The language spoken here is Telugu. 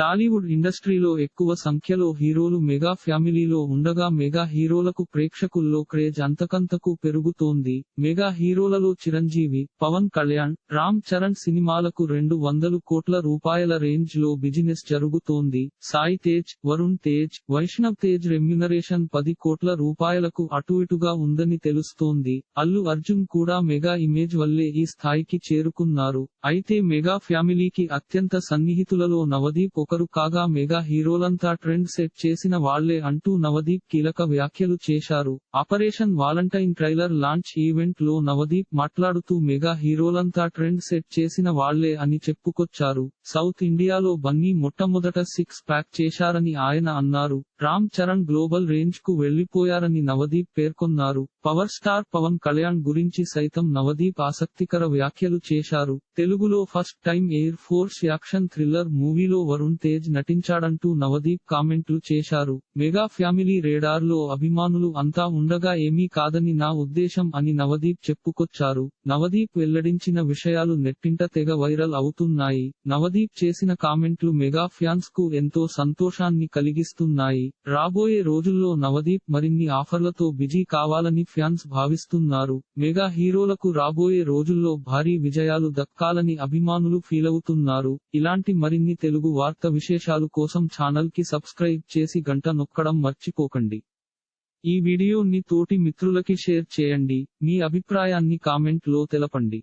టాలీవుడ్ ఇండస్ట్రీలో ఎక్కువ సంఖ్యలో హీరోలు మెగా ఫ్యామిలీలో ఉండగా మెగా హీరోలకు ప్రేక్షకుల్లో క్రేజ్ అంతకంతకు పెరుగుతోంది. మెగా హీరోలలో చిరంజీవి పవన్ కళ్యాణ్ రామ్ చరణ్ సినిమాలకు రెండు వందలు కోట్ల రూపాయల రేంజ్లో బిజినెస్ జరుగుతోంది. సాయి తేజ్ వరుణ్ తేజ్ వైష్ణవ్ తేజ్ రెమ్యునరేషన్ పది కోట్ల రూపాయలకు అటు ఇటుగా ఉందని తెలుస్తోంది. అల్లు అర్జున్ కూడా మెగా ఇమేజ్ వల్లే ఈ స్థాయికి చేరుకున్నారు. అయితే మెగా ఫ్యామిలీకి అత్యంత సన్నిహితులలో నవదీప్ ఒకరు కాగా మెగా హీరోలంతా ట్రెండ్ సెట్ చేసిన వాళ్ళే అంటూ నవదీప్ కీలక వ్యాఖ్యలు చేశారు. ఆపరేషన్ వాలంటైన్ ట్రైలర్ లాంచ్ ఈవెంట్లో నవదీప్ మాట్లాడుతూ మెగా హీరోలంతా ట్రెండ్ సెట్ చేసిన వాళ్ళే అని చెప్పుకొచ్చారు. సౌత్ ఇండియాలో బన్నీ మొట్టమొదట సిక్స్ ప్యాక్ చేశారని ఆయన అన్నారు. రామ్ చరణ్ గ్లోబల్ రేంజ్కు వెళ్ళిపోయారని నవదీప్ పేర్కొన్నారు. పవర్ స్టార్ పవన్ కళ్యాణ్ గురించి సైతం నవదీప్ ఆసక్తికర వ్యాఖ్యలు చేశారు. తెలుగులో first time air force action thriller మూవీలో వరుణ్ తేజ్ నటించాడంటూ నవదీప్ కామెంట్లు చేశారు. మెగా ఫ్యామిలీ రేడార్లో అభిమానులు అంతా ఉండగా ఏమీ కాదని నా ఉద్దేశం అని నవదీప్ చెప్పుకొచ్చారు. నవదీప్ వెల్లడించిన విషయాలు నెట్టింట తెగ వైరల్ అవుతున్నాయి. నవదీప్ చేసిన కామెంట్లు మెగా ఫ్యాన్స్కు ఎంతో సంతోషాన్ని కలిగిస్తున్నాయి. రాబోయే రోజుల్లో నవదీప్ మరిన్ని ఆఫర్లతో బిజీ కావాలని ఫ్యాన్స్ భావిస్తున్నారు. మెగా హీరోలకు రాబోయే రోజుల్లో భారీ విజయాలు దక్కాలని అభిమానులు ఫీలవుతున్నారు. ఇలాంటి మరిన్ని తెలుగు వార్త విశేషాలు కోసం ఛానల్కి సబ్స్క్రైబ్ చేసి గంట నొక్కడం మర్చిపోకండి. ఈ వీడియోని తోటి మిత్రులకి షేర్ చేయండి. మీ అభిప్రాయాన్ని కామెంట్లో తెలపండి.